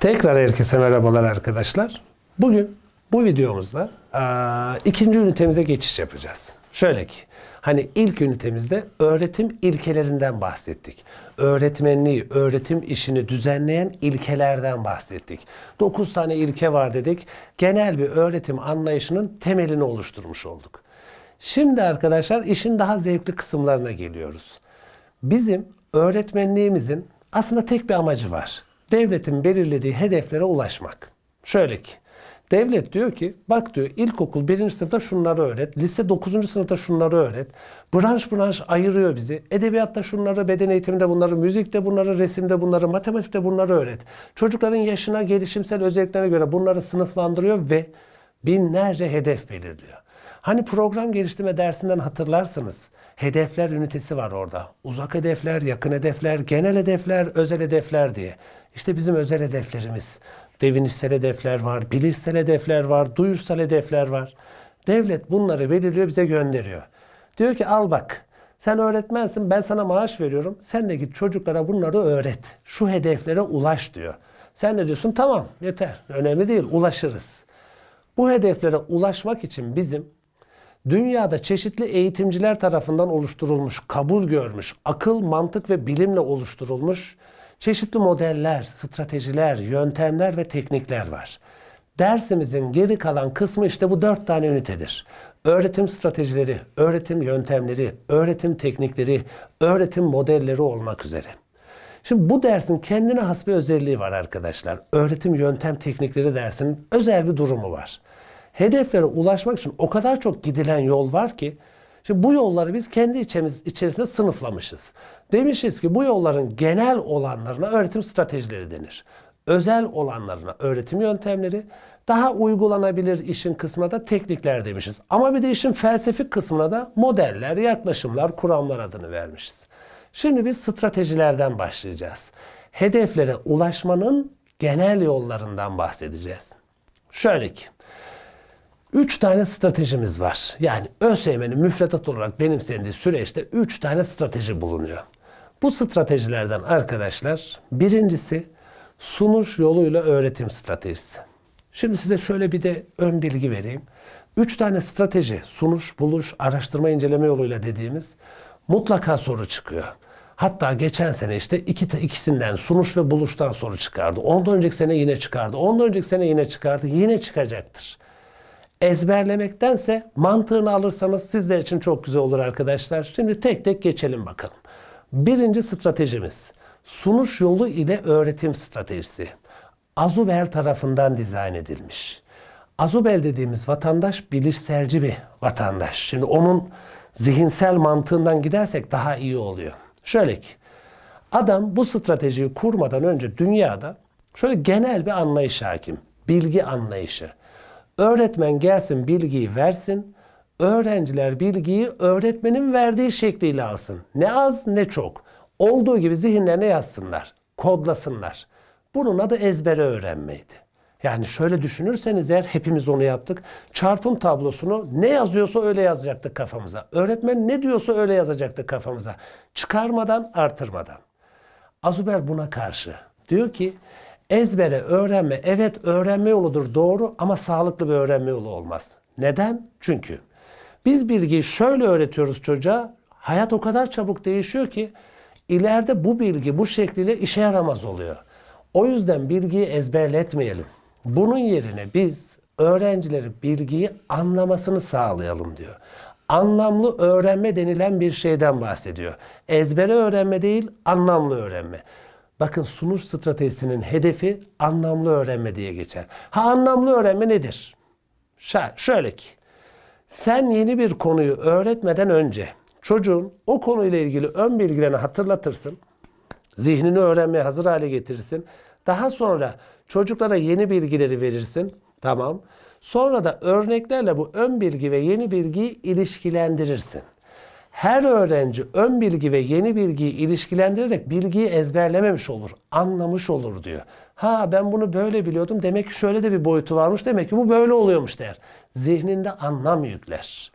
Tekrar herkese merhabalar arkadaşlar. Bugün bu videomuzda eee, ikinci ünitemize geçiş yapacağız. Şöyle ki, hani ilk ünitemizde öğretim ilkelerinden bahsettik. Öğretmenliği, öğretim işini düzenleyen ilkelerden bahsettik. 9 tane ilke var dedik. Genel bir öğretim anlayışının temelini oluşturmuş olduk. Şimdi arkadaşlar işin daha zevkli kısımlarına geliyoruz. Bizim öğretmenliğimizin aslında tek bir amacı var. Devletin belirlediği hedeflere ulaşmak. Şöyle ki, devlet diyor ki, bak diyor ilkokul 1. sınıfta şunları öğret, lise 9. sınıfta şunları öğret. Branş branş ayırıyor bizi. Edebiyatta şunları, beden eğitiminde bunları, müzikte bunları, resimde bunları, matematikte bunları öğret. Çocukların yaşına, gelişimsel özelliklerine göre bunları sınıflandırıyor ve binlerce hedef belirliyor. Hani program geliştirme dersinden hatırlarsınız. Hedefler ünitesi var orada. Uzak hedefler, yakın hedefler, genel hedefler, özel hedefler diye. İşte bizim özel hedeflerimiz. Devinişsel hedefler var, bilişsel hedefler var, duyuşsal hedefler var. Devlet bunları belirliyor, bize gönderiyor. Diyor ki al bak, sen öğretmensin, ben sana maaş veriyorum. Sen de git çocuklara bunları öğret. Şu hedeflere ulaş diyor. Sen de diyorsun tamam yeter, önemli değil, ulaşırız. Bu hedeflere ulaşmak için bizim dünyada çeşitli eğitimciler tarafından oluşturulmuş, kabul görmüş, akıl, mantık ve bilimle oluşturulmuş çeşitli modeller, stratejiler, yöntemler ve teknikler var. Dersimizin geri kalan kısmı işte bu dört tane ünitedir. Öğretim stratejileri, öğretim yöntemleri, öğretim teknikleri, öğretim modelleri olmak üzere. Şimdi bu dersin kendine has bir özelliği var arkadaşlar. Öğretim yöntem teknikleri dersinin özel bir durumu var. Hedeflere ulaşmak için o kadar çok gidilen yol var ki şimdi bu yolları biz kendi içimiz içerisinde sınıflamışız. Demişiz ki bu yolların genel olanlarına öğretim stratejileri denir. Özel olanlarına öğretim yöntemleri, daha uygulanabilir işin kısmına da teknikler demişiz. Ama bir de işin felsefik kısmına da modeller, yaklaşımlar, kuramlar adını vermişiz. Şimdi biz stratejilerden başlayacağız. Hedeflere ulaşmanın genel yollarından bahsedeceğiz. Şöyle ki, üç tane stratejimiz var. Yani ÖSYM'nin müfredat olarak benimsendiği süreçte üç tane strateji bulunuyor. Bu stratejilerden arkadaşlar birincisi sunuş yoluyla öğretim stratejisi. Şimdi size şöyle bir de ön bilgi vereyim. Üç tane strateji, sunuş, buluş, araştırma, inceleme yoluyla dediğimiz mutlaka soru çıkıyor. Hatta geçen sene işte iki, ikisinden sunuş ve buluştan soru çıkardı. Ondan önceki sene yine çıkardı. Ondan önceki sene yine çıkardı. Yine çıkacaktır. Ezberlemektense mantığını alırsanız sizler için çok güzel olur arkadaşlar. Şimdi tek tek geçelim bakalım. Birinci stratejimiz sunuş yolu ile öğretim stratejisi. Azubel tarafından dizayn edilmiş. Azubel dediğimiz vatandaş bilişselci bir vatandaş. Şimdi onun zihinsel mantığından gidersek daha iyi oluyor. Şöyle ki adam bu stratejiyi kurmadan önce dünyada şöyle genel bir anlayış hakim. Bilgi anlayışı. Öğretmen gelsin bilgiyi versin. Öğrenciler bilgiyi öğretmenin verdiği şekliyle alsın. Ne az ne çok. Olduğu gibi zihinlerine yazsınlar. Kodlasınlar. Bunun adı ezbere öğrenmeydi. Yani şöyle düşünürseniz eğer hepimiz onu yaptık. Çarpım tablosunu ne yazıyorsa öyle yazacaktık kafamıza. Öğretmen ne diyorsa öyle yazacaktık kafamıza. Çıkarmadan, artırmadan. Azubel buna karşı. Diyor ki ezbere öğrenme evet öğrenme yoludur doğru ama sağlıklı bir öğrenme yolu olmaz. Neden? Çünkü biz bilgiyi şöyle öğretiyoruz çocuğa. Hayat o kadar çabuk değişiyor ki ileride bu bilgi bu şekliyle işe yaramaz oluyor. O yüzden bilgiyi ezberletmeyelim. Bunun yerine biz öğrencileri bilgiyi anlamasını sağlayalım diyor. Anlamlı öğrenme denilen bir şeyden bahsediyor. Ezbere öğrenme değil, anlamlı öğrenme. Bakın sunuş stratejisinin hedefi anlamlı öğrenme diye geçer. Ha anlamlı öğrenme nedir? Şa- Şöyle ki, sen yeni bir konuyu öğretmeden önce çocuğun o konuyla ilgili ön bilgilerini hatırlatırsın. Zihnini öğrenmeye hazır hale getirirsin. Daha sonra çocuklara yeni bilgileri verirsin. Tamam. Sonra da örneklerle bu ön bilgi ve yeni bilgiyi ilişkilendirirsin. Her öğrenci ön bilgi ve yeni bilgiyi ilişkilendirerek bilgiyi ezberlememiş olur, anlamış olur diyor. Ha ben bunu böyle biliyordum demek ki şöyle de bir boyutu varmış demek ki bu böyle oluyormuş der. Zihninde anlam yükler.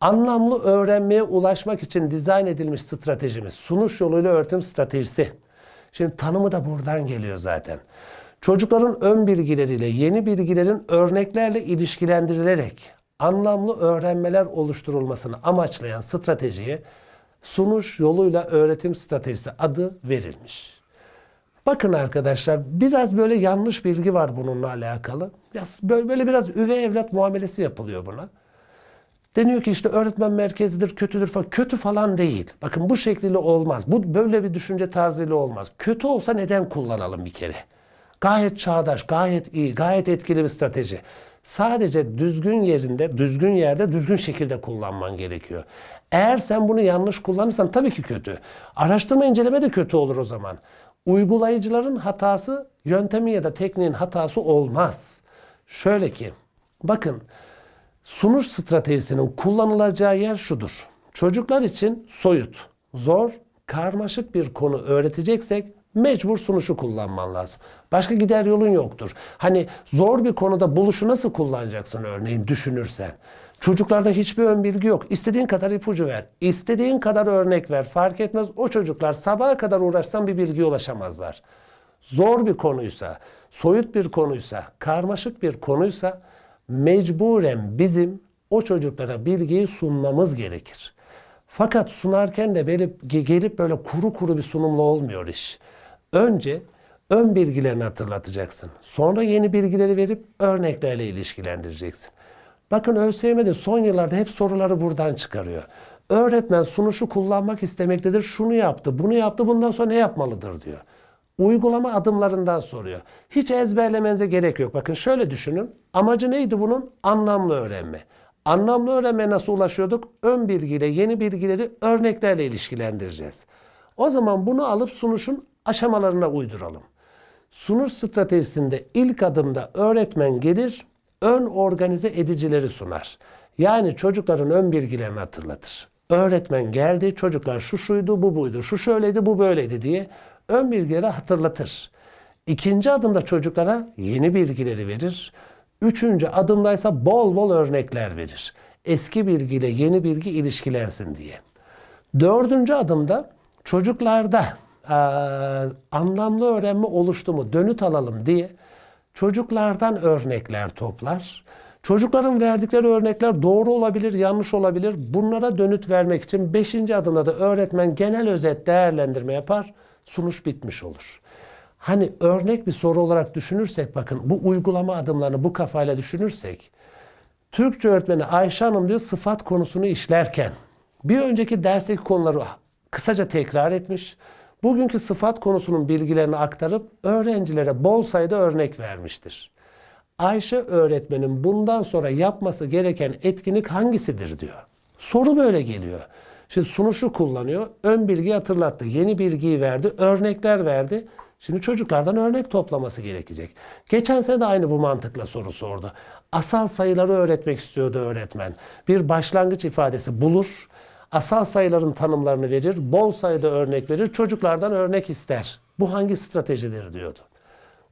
Anlamlı öğrenmeye ulaşmak için dizayn edilmiş stratejimiz sunuş yoluyla öğretim stratejisi. Şimdi tanımı da buradan geliyor zaten. Çocukların ön bilgileriyle yeni bilgilerin örneklerle ilişkilendirilerek anlamlı öğrenmeler oluşturulmasını amaçlayan stratejiye sunuş yoluyla öğretim stratejisi adı verilmiş. Bakın arkadaşlar biraz böyle yanlış bilgi var bununla alakalı. Böyle biraz üvey evlat muamelesi yapılıyor buna. Deniyor ki işte öğretmen merkezidir, kötüdür falan. Kötü falan değil. Bakın bu şekliyle olmaz. Bu böyle bir düşünce tarzıyla olmaz. Kötü olsa neden kullanalım bir kere? Gayet çağdaş, gayet iyi, gayet etkili bir strateji. Sadece düzgün yerinde, düzgün yerde, düzgün şekilde kullanman gerekiyor. Eğer sen bunu yanlış kullanırsan tabii ki kötü. Araştırma inceleme de kötü olur o zaman. Uygulayıcıların hatası yöntemi ya da tekniğin hatası olmaz. Şöyle ki, bakın Sunuş stratejisinin kullanılacağı yer şudur. Çocuklar için soyut, zor, karmaşık bir konu öğreteceksek mecbur sunuşu kullanman lazım. Başka gider yolun yoktur. Hani zor bir konuda buluşu nasıl kullanacaksın örneğin düşünürsen. Çocuklarda hiçbir ön bilgi yok. İstediğin kadar ipucu ver. İstediğin kadar örnek ver. Fark etmez o çocuklar sabaha kadar uğraşsan bir bilgiye ulaşamazlar. Zor bir konuysa, soyut bir konuysa, karmaşık bir konuysa mecburen bizim o çocuklara bilgiyi sunmamız gerekir. Fakat sunarken de gelip, gelip böyle kuru kuru bir sunumla olmuyor iş. Önce ön bilgilerini hatırlatacaksın. Sonra yeni bilgileri verip örneklerle ilişkilendireceksin. Bakın ÖSYM'de son yıllarda hep soruları buradan çıkarıyor. Öğretmen sunuşu kullanmak istemektedir. Şunu yaptı, bunu yaptı, bundan sonra ne yapmalıdır diyor uygulama adımlarından soruyor. Hiç ezberlemenize gerek yok. Bakın şöyle düşünün. Amacı neydi bunun? Anlamlı öğrenme. Anlamlı öğrenme nasıl ulaşıyorduk? Ön bilgiyle yeni bilgileri örneklerle ilişkilendireceğiz. O zaman bunu alıp sunuşun aşamalarına uyduralım. Sunuş stratejisinde ilk adımda öğretmen gelir, ön organize edicileri sunar. Yani çocukların ön bilgilerini hatırlatır. Öğretmen geldi, çocuklar şu şuydu, bu buydu, şu şöyleydi, bu böyleydi diye ön bilgileri hatırlatır. İkinci adımda çocuklara yeni bilgileri verir. Üçüncü adımdaysa bol bol örnekler verir. Eski bilgiyle yeni bilgi ilişkilensin diye. Dördüncü adımda çocuklarda e, anlamlı öğrenme oluştu mu dönüt alalım diye çocuklardan örnekler toplar. Çocukların verdikleri örnekler doğru olabilir, yanlış olabilir. Bunlara dönüt vermek için beşinci adımda da öğretmen genel özet değerlendirme yapar sunuş bitmiş olur. Hani örnek bir soru olarak düşünürsek bakın bu uygulama adımlarını bu kafayla düşünürsek Türkçe öğretmeni Ayşe Hanım diyor sıfat konusunu işlerken bir önceki dersteki konuları kısaca tekrar etmiş. Bugünkü sıfat konusunun bilgilerini aktarıp öğrencilere bol sayıda örnek vermiştir. Ayşe öğretmenin bundan sonra yapması gereken etkinlik hangisidir diyor. Soru böyle geliyor. Şimdi sunuşu kullanıyor. Ön bilgi hatırlattı. Yeni bilgiyi verdi. Örnekler verdi. Şimdi çocuklardan örnek toplaması gerekecek. Geçen sene de aynı bu mantıkla soru sordu. Asal sayıları öğretmek istiyordu öğretmen. Bir başlangıç ifadesi bulur. Asal sayıların tanımlarını verir. Bol sayıda örnek verir. Çocuklardan örnek ister. Bu hangi stratejidir diyordu.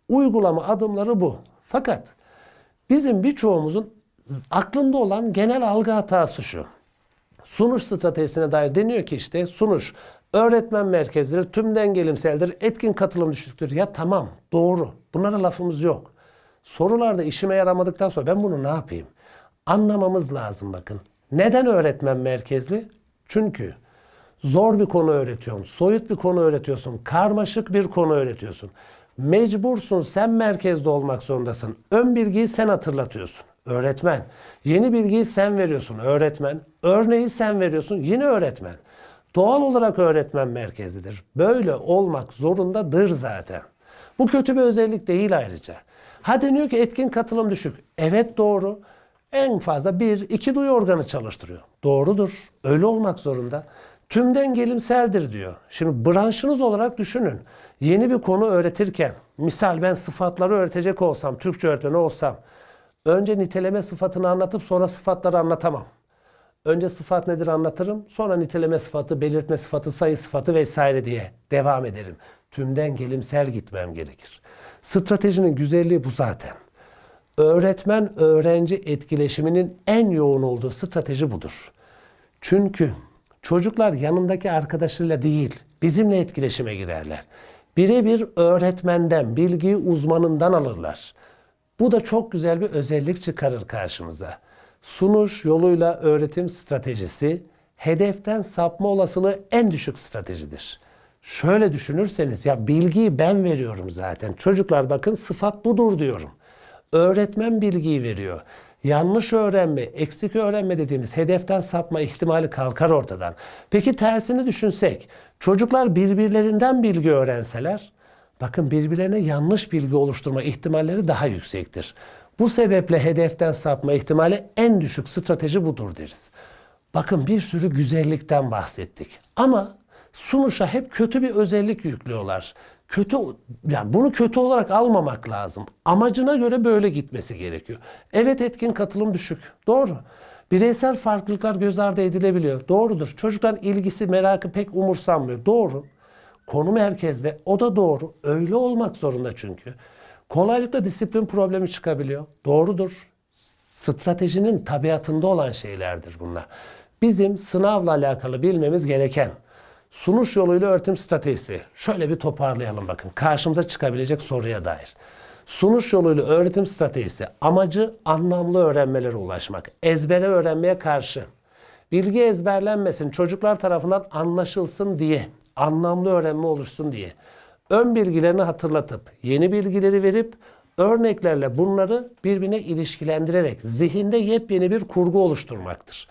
Uygulama adımları bu. Fakat bizim birçoğumuzun aklında olan genel algı hatası şu. Sunuş stratejisine dair deniyor ki işte sunuş öğretmen merkezlidir, tümden gelimseldir, etkin katılım düşüktür. Ya tamam doğru. Bunlara lafımız yok. Sorularda işime yaramadıktan sonra ben bunu ne yapayım? Anlamamız lazım bakın. Neden öğretmen merkezli? Çünkü zor bir konu öğretiyorsun, soyut bir konu öğretiyorsun, karmaşık bir konu öğretiyorsun. Mecbursun sen merkezde olmak zorundasın. Ön bilgiyi sen hatırlatıyorsun. Öğretmen. Yeni bilgiyi sen veriyorsun. Öğretmen. Örneği sen veriyorsun. Yine öğretmen. Doğal olarak öğretmen merkezidir. Böyle olmak zorundadır zaten. Bu kötü bir özellik değil ayrıca. Ha deniyor ki etkin katılım düşük. Evet doğru. En fazla bir, iki duyu organı çalıştırıyor. Doğrudur. Öyle olmak zorunda. Tümden gelimseldir diyor. Şimdi branşınız olarak düşünün. Yeni bir konu öğretirken, misal ben sıfatları öğretecek olsam, Türkçe öğretmeni olsam, Önce niteleme sıfatını anlatıp sonra sıfatları anlatamam. Önce sıfat nedir anlatırım, sonra niteleme sıfatı, belirtme sıfatı, sayı sıfatı vesaire diye devam ederim. Tümden gelimsel gitmem gerekir. Stratejinin güzelliği bu zaten. Öğretmen öğrenci etkileşiminin en yoğun olduğu strateji budur. Çünkü çocuklar yanındaki arkadaşıyla değil, bizimle etkileşime girerler. Birebir öğretmenden, bilgiyi uzmanından alırlar. Bu da çok güzel bir özellik çıkarır karşımıza. Sunuş yoluyla öğretim stratejisi hedeften sapma olasılığı en düşük stratejidir. Şöyle düşünürseniz ya bilgiyi ben veriyorum zaten. Çocuklar bakın sıfat budur diyorum. Öğretmen bilgiyi veriyor. Yanlış öğrenme, eksik öğrenme dediğimiz hedeften sapma ihtimali kalkar ortadan. Peki tersini düşünsek, çocuklar birbirlerinden bilgi öğrenseler, bakın birbirlerine yanlış bilgi oluşturma ihtimalleri daha yüksektir. Bu sebeple hedeften sapma ihtimali en düşük strateji budur deriz. Bakın bir sürü güzellikten bahsettik. Ama sunuşa hep kötü bir özellik yüklüyorlar. Kötü yani bunu kötü olarak almamak lazım. Amacına göre böyle gitmesi gerekiyor. Evet etkin katılım düşük. Doğru. Bireysel farklılıklar göz ardı edilebiliyor. Doğrudur. Çocukların ilgisi, merakı pek umursanmıyor. Doğru. Konu merkezde. O da doğru. Öyle olmak zorunda çünkü. Kolaylıkla disiplin problemi çıkabiliyor. Doğrudur stratejinin tabiatında olan şeylerdir bunlar. Bizim sınavla alakalı bilmemiz gereken sunuş yoluyla öğretim stratejisi. Şöyle bir toparlayalım bakın. Karşımıza çıkabilecek soruya dair. Sunuş yoluyla öğretim stratejisi amacı anlamlı öğrenmelere ulaşmak. Ezbere öğrenmeye karşı. Bilgi ezberlenmesin, çocuklar tarafından anlaşılsın diye, anlamlı öğrenme oluşsun diye. Ön bilgilerini hatırlatıp, yeni bilgileri verip, örneklerle bunları birbirine ilişkilendirerek zihinde yepyeni bir kurgu oluşturmaktır.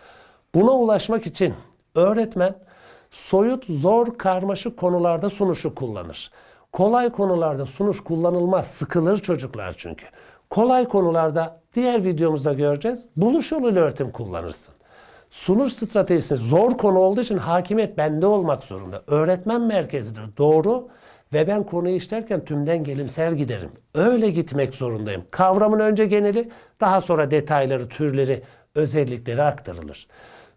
Buna ulaşmak için öğretmen soyut, zor, karmaşık konularda sunuşu kullanır. Kolay konularda sunuş kullanılmaz, sıkılır çocuklar çünkü. Kolay konularda diğer videomuzda göreceğiz. Buluş yoluyla öğretim kullanırsın. Sunuş stratejisi zor konu olduğu için hakimiyet bende olmak zorunda. Öğretmen merkezidir. Doğru. Ve ben konuyu işlerken tümden gelimsel giderim. Öyle gitmek zorundayım. Kavramın önce geneli, daha sonra detayları, türleri, özellikleri aktarılır.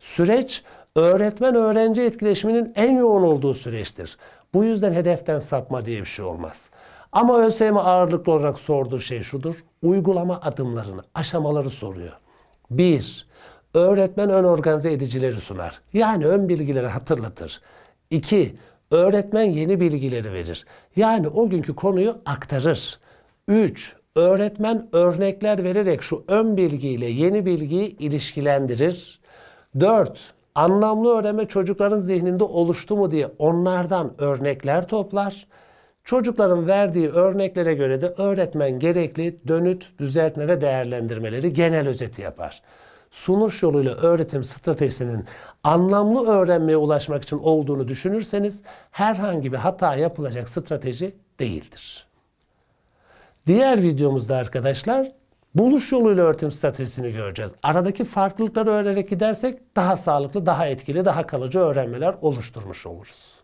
Süreç öğretmen öğrenci etkileşiminin en yoğun olduğu süreçtir. Bu yüzden hedeften sapma diye bir şey olmaz. Ama ÖSYM ağırlıklı olarak sorduğu şey şudur. Uygulama adımlarını, aşamaları soruyor. 1. Öğretmen ön organize edicileri sunar. Yani ön bilgileri hatırlatır. 2. Öğretmen yeni bilgileri verir. Yani o günkü konuyu aktarır. 3. Öğretmen örnekler vererek şu ön bilgiyle yeni bilgiyi ilişkilendirir. 4. Anlamlı öğrenme çocukların zihninde oluştu mu diye onlardan örnekler toplar. Çocukların verdiği örneklere göre de öğretmen gerekli dönüt, düzeltme ve değerlendirmeleri genel özeti yapar. Sunuş yoluyla öğretim stratejisinin anlamlı öğrenmeye ulaşmak için olduğunu düşünürseniz herhangi bir hata yapılacak strateji değildir. Diğer videomuzda arkadaşlar buluş yoluyla öğretim stratejisini göreceğiz. Aradaki farklılıkları öğrenerek gidersek daha sağlıklı, daha etkili, daha kalıcı öğrenmeler oluşturmuş oluruz.